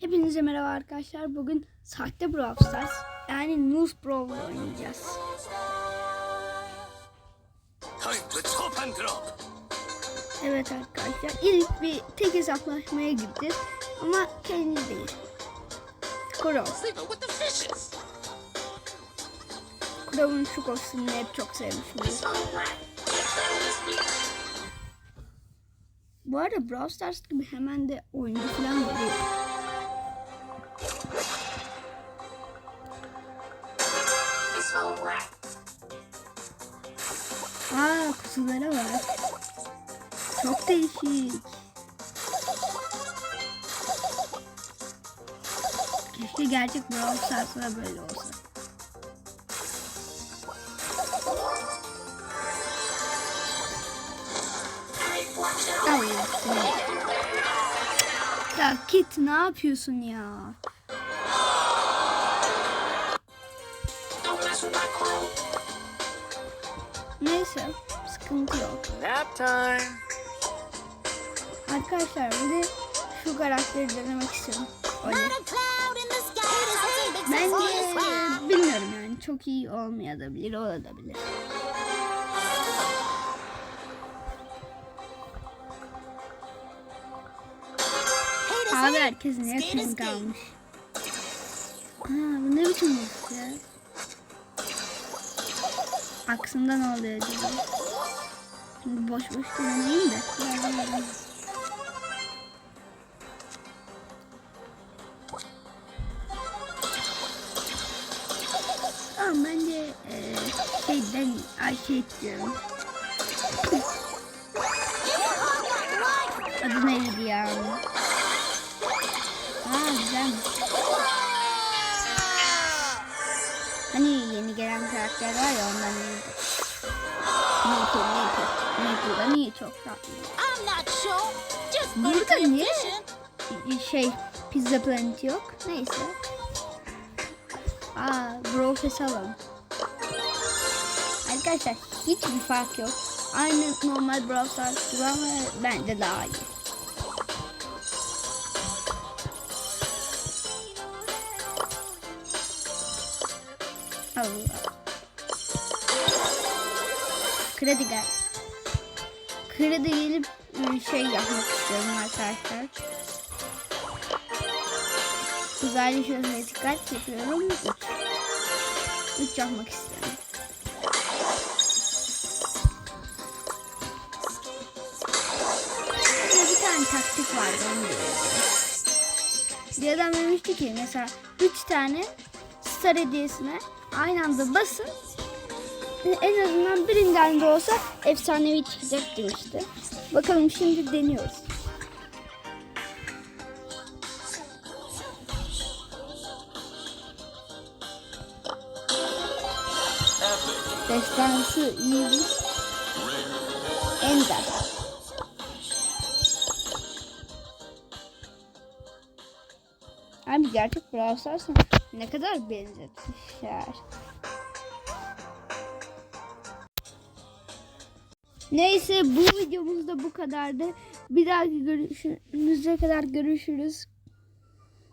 Hepinize merhaba arkadaşlar. Bugün sahte Brawl Stars yani News Brawl oynayacağız. Evet arkadaşlar ilk bir tek hesaplaşmaya gitti ama kendi değil. Kuro. Kuro'nun şu kostümünü hep çok sevmişim. Bu arada Brawl Stars gibi hemen de oyuncu falan değil. Aa kutulara bak. Çok değişik. Keşke gerçek Brawl Stars'da böyle olsa. Ay, seni. Ya Kit ne yapıyorsun ya? Neyse sıkıntı yok. Nap time Arkadaşlar bir de şu karakteri denemek istiyorum. Öyle. Bence bilmiyorum yani çok iyi olmayabilir, olabilir. Abi herkes niye pink almış? Aa, bu ne biçim ya? Aksında ne oluyor acaba? Şimdi boş boş denemeyeyim de. Tamam bence e, şeyden Ayşe istiyorum. Adı neydi ya? Aa güzelmiş. Gelen karakter var ya ondan iyiydi. Maple, Maple. Maple'da niye çok tatlı? I'm not sure. Just Burada niye fishing. şey Pizza Planet yok? Neyse. Aa, Brofes alalım. Arkadaşlar hiçbir fark yok. Aynı normal Brawl Stars gibi ama bence daha iyi. Kredi gel. Kredi gelip bir şey yapmak istiyorum arkadaşlar. Uzaylı şöyle dikkat yapıyorum. 3. 3 yapmak istiyorum. Burada bir tane taktik vardı onu. Bir adam demişti ki mesela 3 tane star hediyesine aynı anda basın. En azından birinden de olsa efsanevi çıkacak demişti. Bakalım şimdi deniyoruz. Destansı iyi bir Ender. Abi gerçek Brawl ne kadar benzetmişler. Neyse bu videomuz da bu kadardı. Bir dahaki görüşümüze kadar görüşürüz.